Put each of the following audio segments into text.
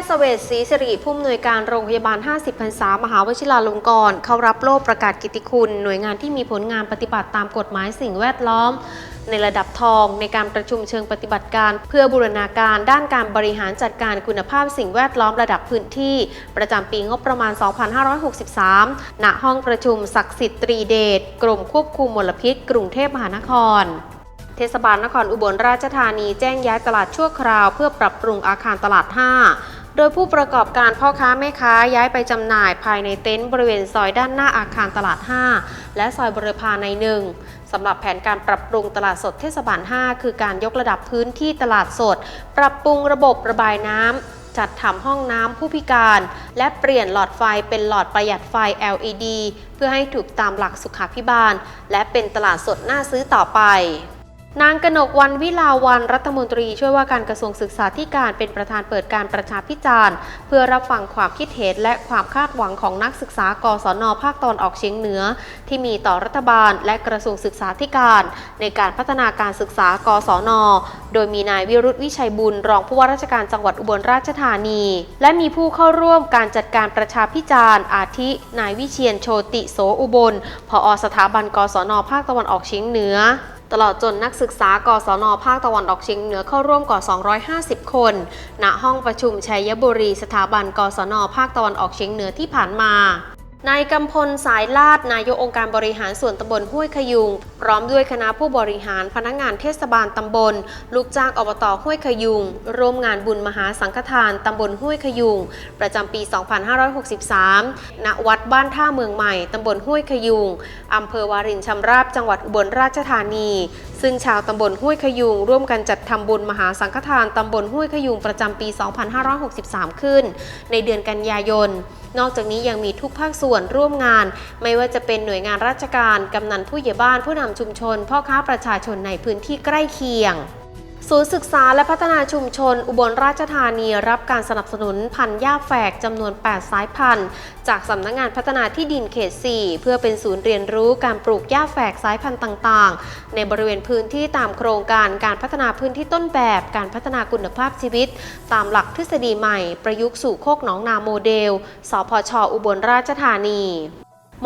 ทย์เสเวตศรีสิริผู้อำนวยการโรงพยาบาล 50พรรษามหาวชิราลงกรณ์เข้ารับโล่ประกาศกิติคุณ หน่วยงานที่มีผลงานปฏิบัติตามกฎหมายสิ่งแวดล้อม ในระดับทองในการประชุมเชิงปฏิบัติการ เพื่อบูรณาการด้านการบริหารจัดการคุณภาพสิ่งแวดล้อมระดับพื้นที่ ประจำปีงบประมาณ 2563 ณ ห้องประชุมศักดิ์สิทธิ์ตรีเดชกรมควบคุมมลพิษ กรุงเทพมหานครเทศบาลนครอุบลราชธานีแจ้งย้ายตลาดชั่วคราว เพื่อปรับปรุงอาคารตลาด 5 ดยผู้ประกอบการพ่อค้าแม่ค้าย้ายไปจำหน่ายภายในเต็นท์บริเวณซอยด้านหน้าอาคารตลาด 5 และซอยบริพาในหนึ่งสำหรับแผนการปรับปรุงตลาดสดเทศบาล 5 คือการยกระดับพื้นที่ตลาดสด ปรับปรุงระบบระบายน้ำจัดทำห้องน้ำผู้พิการ และเปลี่ยนหลอดไฟเป็นหลอดประหยัดไฟ LED เพื่อให้ถูกตามหลักสุขาพิบาล และเป็นตลาดสดน่าซื้อต่อไป นางกนกวันวิลาวันรัฐมนตรีช่วยว่าการกระทรวงศึกษาธิการเป็นประธานเปิดการประชาพิจารณ์ เพื่อรับฟังความคิดเห็นและความคาดหวังของนักศึกษากศนภาคตอนออกเฉียงเหนือ ที่มีต่อรัฐบาลและกระทรวงศึกษาธิการ ในการพัฒนาการศึกษากศน โดยมีนายวิรุธวิชัยบุญ รองผู้ว่าราชการจังหวัดอุบลราชธานี และมีผู้เข้าร่วมการจัดการประชาพิจารณ์ อาทิ นายวิเชียนโชติโสอุบลผอสถาบันกศนภาคตะวันออกเฉียงเหนือ ตลอดจนนักศึกษากศนภาคตะวันออกเฉียงเหนือเข้าร่วมกว่า 250 คน ณ ห้องประชุมชัยบุรี สถาบันกศนภาคตะวันออกเฉียงเหนือที่ผ่านมานายกำพลสายลาดนายกองค์การบริหารส่วนตำบลห้วยขยุง พร้อมด้วยคณะผู้บริหารพนักงานเทศบาลตำบล ลูกจ้างอบตห้วยขยุง ร่วมงานบุญมหาสังฆทานตำบลห้วยขยุง ประจำปี 2563 ณ วัดบ้านท่าเมืองใหม่ตำบลห้วยขยุงอำเภอวารินชำราบจังหวัดอุบลราชธานี ซึ่งชาวตำบลห้วยขยุง ร่วมกันจัดทำบุญมหาสังฆทานตำบลห้วยขยุงประจำปี 2563 ขึ้น ในเดือนกันยายนนอกจากนี้ยังมีทุกภาคส่วนร่วมงาน ไม่ว่าจะเป็นหน่วยงานราชการกำนันผู้ใหญ่บ้านผู้นำชุมชน พ่อค้าประชาชนในพื้นที่ใกล้เคียง ศูนย์ศึกษาและพัฒนาชุมชน อุบลราชธานีรับการสนับสนุนพันธุ์หญ้าแฝกจำนวน 8 สายพันธุ์ จากสำนักงานพัฒนาที่ดินเขต 4 เพื่อเป็นศูนย์เรียนรู้การปลูกหญ้าแฝกสายพันธุ์ต่างๆ ในบริเวณพื้นที่ตามโครงการการพัฒนาพื้นที่ต้นแบบ การพัฒนาคุณภาพชีวิต ตามหลักทฤษฎีใหม่ ประยุกต์สู่โคกหนองนาโมเดล สพช อุบลราชธานี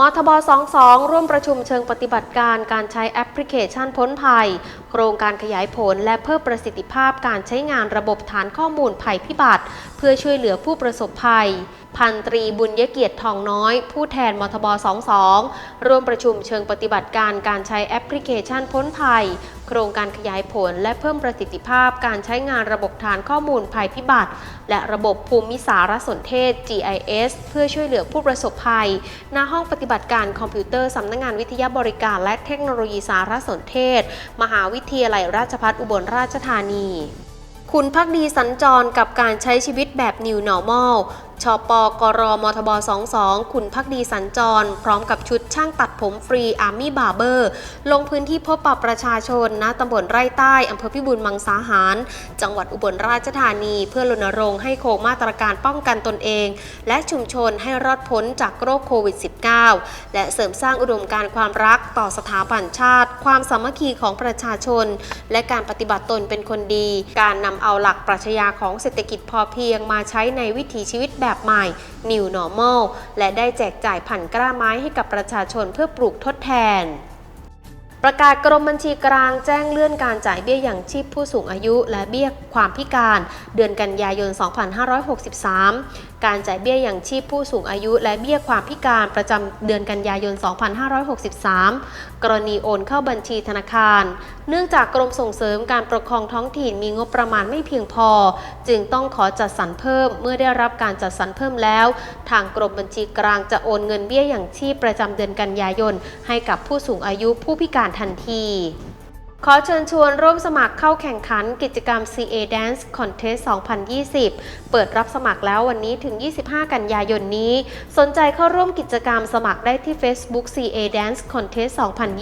มทบ 22 ร่วมประชุมเชิงปฏิบัติการการใช้แอปพลิเคชันพ้นภัย โครงการขยายผลและเพิ่มประสิทธิภาพการใช้งานระบบฐานข้อมูลภัยพิบัติ เพื่อช่วยเหลือผู้ประสบภัย พันตรีบุญยเกียรติทองน้อย ผู้แทนมทบ 22 ร่วมประชุมเชิงปฏิบัติการการใช้แอปพลิเคชันพ้นภัย โครงการขยายผลและเพิ่มประสิทธิภาพการใช้งานระบบฐานข้อมูลภัยพิบัติ และระบบภูมิสารสนเทศ GIS เพื่อช่วยเหลือผู้ประสบภัย ณ ห้องปฏิบัติการคอมพิวเตอร์สำนักงงานวิทยาบริการและเทคโนโลยีสารสนเทศ มหาวิทยาลัยราชภัฏอุบลราชธานีคุณพักดีสัญจรกับการใช้ชีวิตแบบ New Normal ชปกรมทบ 22คุณพักดีสัญจร พร้อมกับชุดช่างตัดผมฟรี Army Barber ลงพื้นที่พบปะประชาชนณตำบลไร่ใต้อำเภอพิบูลมังสาหาร จังหวัดอุบลราชธานี เพื่อรณรงค์ให้โคงมาตรการป้องกันตนเอง และชุมชนให้รอดพ้นจากโรคโควิด -19 และเสริมสร้างอุดมการความรักต่อสถาบันชาติ ความสามัคคีของประชาชน และการปฏิบัติตนเป็นคนดี การนำเอาหลักปรัชญาของเศรษฐกิจพอเพียงมาใช้ในวิถีชีวิตแบบแบบใหม่ New Normal และได้แจกจ่ายผันกล้าไม้ให้กับประชาชนเพื่อปลูกทดแทน ประกาศกรมบัญชีกลางแจ้งเลื่อนการจ่ายเบี้ยอย่างชีพผู้สูงอายุ และเบี้ยความพิการเดือนกันยายน 2563 การจ่ายเบี้ยอย่างชีพผู้สูงอายุ และเบี้ยความพิการประจำเดือนกันยายน 2563 กรณีโอนเข้าบัญชีธนาคาร เนื่องจากกรมส่งเสริมการปกครองท้องถิ่นมีงบประมาณไม่เพียงพอ จึงต้องขอจัดสรรเพิ่มเมื่อได้รับการจัดสรรเพิ่มแล้ว ทางกรมบัญชีกลางจะโอนเงินเบี้ยอย่างชีพประจำเดือนกันยายน ให้กับผู้สูงอายุผู้พิการทันที ขอเชิญชวนร่วมสมัครเข้าแข่งขันกิจกรรม CA Dance Contest 2020 เปิดรับสมัครแล้ววันนี้ถึง 25 กันยายนนี้ สนใจเข้าร่วมกิจกรรมสมัครได้ที่ Facebook CA Dance Contest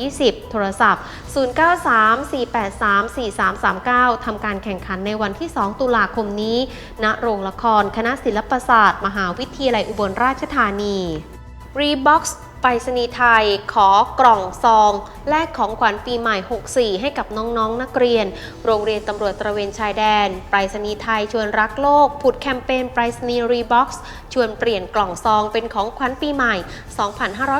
2020 โทรศัพท์ 0934834339 ทำการแข่งขันในวันที่ 2 ตุลาคมนี้ ณ โรงละคร คณะศิลปศาสตร์ มหาวิทยาลัยอุบลราชธานี Rebox ไปรษณีย์ไทยขอกล่องซอง แลกของขวัญปีใหม่ 64 ให้กับน้องๆนนักเรียน โรงเรียนตำรวจตระเวนชายแดน ไปรษณีย์ไทยชวนรักโลก ผุดแคมเปญไปรษณีย์รีบ็อกซ์ชวนเปลี่ยนกล่องซองเป็นของขวัญปีใหม่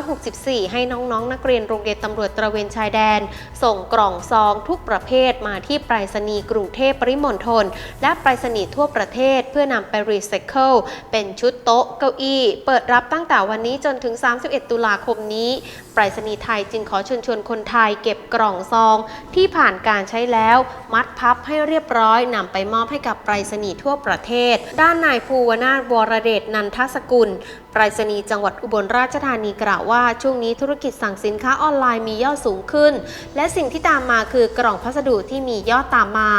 2564 ให้น้องๆนักเรียนโรงเรียนตำรวจตระเวนชายแดน ส่งกล่องซองทุกประเภทมาที่ไปรษณีย์กรุงเทพปริมณฑลและไปรษณีย์ทั่วประเทศ เพื่อนำไปรีไซเคิลเป็นชุดโต๊ะเก้าอี้ เปิดรับตั้งแต่วันนี้จนถึง 31 ตุลาคมนี้ไปรษณีย์ไทยจึงขอเชิญชวนคนไทยเก็บกล่องซอง ที่ผ่านการใช้แล้ว มัดพับให้เรียบร้อยนำไปมอบให้กับไปรษณีย์ทั่วประเทศ ด้านนายภูวนาถวรเดชนันทสกุลไปรษณีย์จังหวัดอุบลราชธานีกล่าวว่า ช่วงนี้ธุรกิจสั่งสินค้าออนไลน์มียอดสูงขึ้น และสิ่งที่ตามมาคือกล่องพัสดุที่มียอดตามมา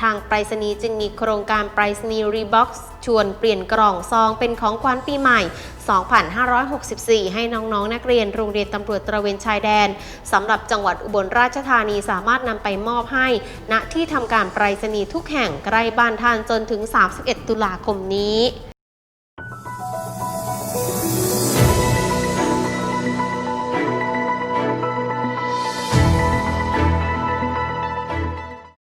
ทางไปรษณีย์จึงมีโครงการไปรษณีย์รีบ็อกซ์ชวนเปลี่ยนกล่องซองเป็นของขวัญปีใหม่ 2564 ให้น้องๆนักเรียนโรงเรียนตำรวจตระเวนชายแดนสำหรับจังหวัดอุบลราชธานีสามารถนำไปมอบให้ ณที่ทำการไปรษณีย์ทุกแห่งใกล้บ้านท่านจนถึง 31 ตุลาคมนี้